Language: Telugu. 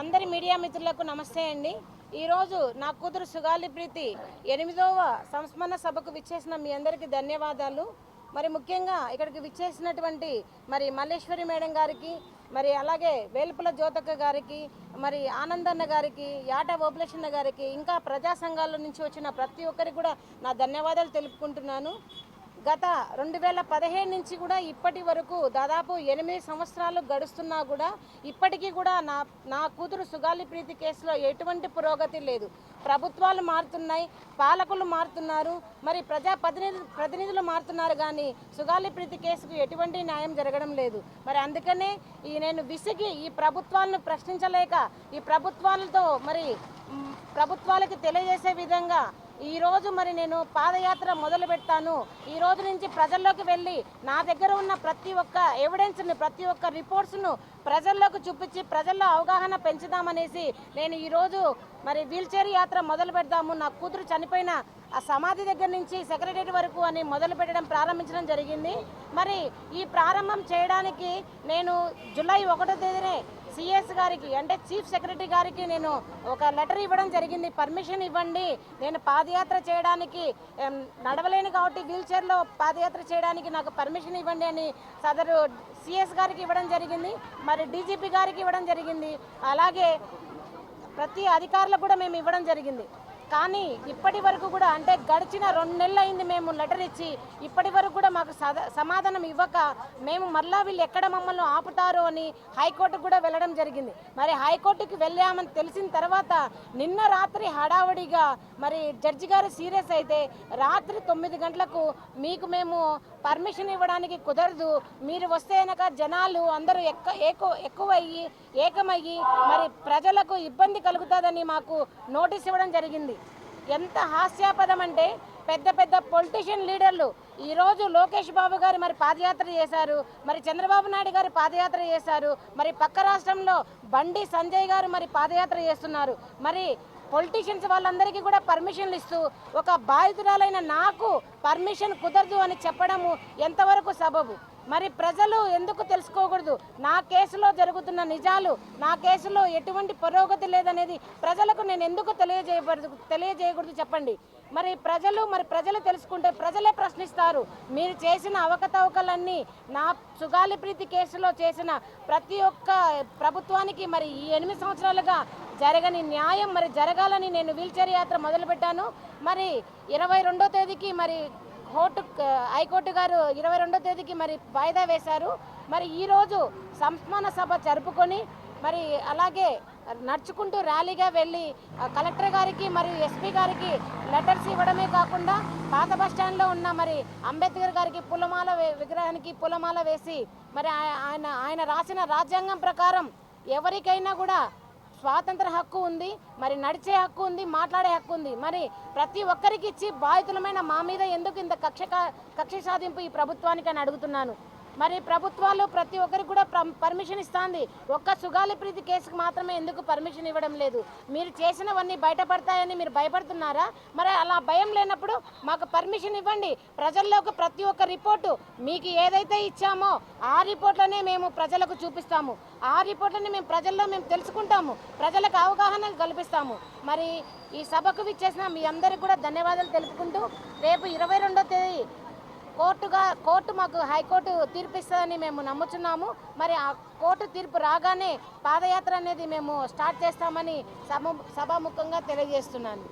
అందరి మీడియా మిత్రులకు నమస్తే అండి. ఈరోజు నా కూతురు సుగాలి ప్రీతి ఎనిమిదవ సంస్మరణ సభకు విచ్చేసిన మీ అందరికీ ధన్యవాదాలు. మరి ముఖ్యంగా ఇక్కడికి విచ్చేసినటువంటి మరి మల్లేశ్వరి మేడం గారికి మరి అలాగే వేలుపుల జ్యోతక్క గారికి మరి ఆనందన్న గారికి యాట ఓపులేషన్న గారికి ఇంకా ప్రజా సంఘాల నుంచి వచ్చిన ప్రతి ఒక్కరికి కూడా నా ధన్యవాదాలు తెలుపుకుంటున్నాను. గత రెండు వేల పదిహేను నుంచి కూడా ఇప్పటి వరకు దాదాపు ఎనిమిది సంవత్సరాలు గడుస్తున్నా కూడా ఇప్పటికీ కూడా నా నా కూతురు సుగాలి ప్రీతి కేసులో ఎటువంటి పురోగతి లేదు. ప్రభుత్వాలు మారుతున్నాయి పాలకులు మారుతున్నారు మరి ప్రజా ప్రతినిధి ప్రతినిధులు మారుతున్నారు కానీ సుగాలి ప్రీతి కేసుకు ఎటువంటి న్యాయం జరగడం లేదు. మరి అందుకనే ఈ నేను విసిగి ఈ ప్రభుత్వాలను ప్రశ్నించలేక ఈ ప్రభుత్వాలతో మరి ప్రభుత్వాలకి తెలియజేసే విధంగా ఈరోజు మరి నేను పాదయాత్ర మొదలు పెడతాను. ఈ రోజు నుంచి ప్రజల్లోకి వెళ్ళి నా దగ్గర ఉన్న ప్రతి ఒక్క ఎవిడెన్స్ని ప్రతి ఒక్క రిపోర్ట్స్ను ప్రజల్లోకి చూపించి ప్రజల్లో అవగాహన పెంచుదామనేసి నేను ఈరోజు మరి వీల్చైర్ యాత్ర మొదలు పెడదాము. నా కూతురు చనిపోయిన ఆ సమాధి దగ్గర నుంచి సెక్రటరీ వరకు అని మొదలు పెట్టడం ప్రారంభించడం జరిగింది. మరి ఈ ప్రారంభం చేయడానికి నేను జూలై ఒకటో తేదీనే సిఎస్ గారికి అంటే చీఫ్ సెక్రటరీ గారికి నేను ఒక లెటర్ ఇవ్వడం జరిగింది. పర్మిషన్ ఇవ్వండి. నేను పాదయాత్ర చేయడానికి నడవలేను కాబట్టి వీల్చైర్లో పాదయాత్ర చేయడానికి నాకు పర్మిషన్ ఇవ్వండి అని సదరు సిఎస్ గారికి ఇవ్వడం జరిగింది. మరి డీజీపీ గారికి ఇవ్వడం జరిగింది. అలాగే ప్రతి అధికారులకు కూడా మేము ఇవ్వడం జరిగింది. కానీ ఇప్పటి వరకు కూడా అంటే గడిచిన రెండు నెలలు అయింది మేము లెటర్ ఇచ్చి ఇప్పటి వరకు కూడా మాకు సమాధానం ఇవ్వక మేము మళ్ళా వీళ్ళు ఎక్కడ మమ్మల్ని ఆపుతారో అని హైకోర్టుకు కూడా వెళ్ళడం జరిగింది. మరి హైకోర్టుకి వెళ్ళామని తెలిసిన తర్వాత నిన్న రాత్రి హడావడిగా మరి జడ్జి గారు సీరియస్ అయితే రాత్రి తొమ్మిది గంటలకు మీకు మేము పర్మిషన్ ఇవ్వడానికి కుదరదు మీరు వస్తే కనుక జనాలు అందరూ ఎక్క ఏకో ఎక్కువయ్యి ఏకమయ్యి మరి ప్రజలకు ఇబ్బంది కలుగుతుందని మాకు నోటీస్ ఇవ్వడం జరిగింది. ఎంత హాస్యాపదం అంటే పెద్ద పెద్ద పొలిటీషియన్ లీడర్లు ఈరోజు లోకేష్ బాబు గారు మరి పాదయాత్ర చేశారు మరి చంద్రబాబు నాయుడు గారు పాదయాత్ర చేశారు మరి పక్క రాష్ట్రంలో బండి సంజయ్ గారు మరి పాదయాత్ర చేస్తున్నారు. మరి పొలిటీషియన్స్ వాళ్ళందరికీ కూడా పర్మిషన్లు ఇస్తూ ఒక బాధితురాలైన నాకు పర్మిషన్ కుదరదు అని చెప్పడము ఎంతవరకు సబబు? మరి ప్రజలు ఎందుకు తెలుసుకోకూడదు? నా కేసులో జరుగుతున్న నిజాలు నా కేసులో ఎటువంటి పురోగతి లేదనేది ప్రజలకు నేను ఎందుకు తెలియజేయబడదు తెలియజేయకూడదు చెప్పండి. మరి ప్రజలు మరి ప్రజలు తెలుసుకుంటే ప్రజలే ప్రశ్నిస్తారు. మీరు చేసిన అవకతవకలన్నీ నా సుగాలి ప్రీతి కేసులో చేసిన ప్రతి ఒక్క ప్రభుత్వానికి మరి ఈ ఎనిమిది సంవత్సరాలుగా జరగని న్యాయం మరి జరగాలని నేను వీల్చైర్ యాత్ర మొదలుపెట్టాను. మరి ఇరవై రెండో తేదీకి మరి కోర్టు హైకోర్టు గారు ఇరవై రెండో తేదీకి మరి వాయిదా వేశారు. మరి ఈరోజు సంస్మరణ సభ జరుపుకొని మరి అలాగే నడుచుకుంటూ ర్యాలీగా వెళ్ళి కలెక్టర్ గారికి మరియు ఎస్పీ గారికి లెటర్స్ ఇవ్వడమే కాకుండా పాత బస్ స్టాండ్లో ఉన్న మరి అంబేద్కర్ గారికి పులమాల విగ్రహానికి పులమాల వేసి మరి ఆయన ఆయన రాసిన రాజ్యాంగం ప్రకారం ఎవరికైనా కూడా స్వాతంత్ర హక్కు ఉంది మరి నడిచే హక్కు ఉంది మాట్లాడే హక్కు ఉంది. మరి ప్రతి ఒక్కరికి ఇచ్చి బాధితులమైన మా మీద ఎందుకు ఇంత కక్ష కక్ష సాధింపు ఈ ప్రభుత్వానికి అని అడుగుతున్నాను. మరి ప్రభుత్వాలు ప్రతి ఒక్కరికి కూడా పర్మిషన్ ఇస్తుంది. ఒక్క సుగాలి ప్రీతి కేసుకు మాత్రమే ఎందుకు పర్మిషన్ ఇవ్వడం లేదు? మీరు చేసినవన్నీ బయటపడతాయని మీరు భయపడుతున్నారా? మరి అలా భయం లేనప్పుడు మాకు పర్మిషన్ ఇవ్వండి. ప్రజల్లోకి ప్రతి ఒక్క రిపోర్టు మీకు ఏదైతే ఇచ్చామో ఆ రిపోర్ట్లనే మేము ప్రజలకు చూపిస్తాము. ఆ రిపోర్ట్లని మేము ప్రజల్లో మేము తెలుసుకుంటాము. ప్రజలకు అవగాహన కల్పిస్తాము. మరి ఈ సభకు విచ్చేసిన మీ అందరికి కూడా ధన్యవాదాలు తెలుపుకుంటూ రేపు ఇరవై రెండో తేదీ కోర్టుగా కోర్టు మాకు హైకోర్టు తీర్పు ఇస్తుందని మేము నమ్ముచున్నాము. మరి ఆ కోర్టు తీర్పు రాగానే పాదయాత్ర అనేది మేము స్టార్ట్ చేస్తామని సభ సభాముఖంగా తెలియజేస్తున్నాను.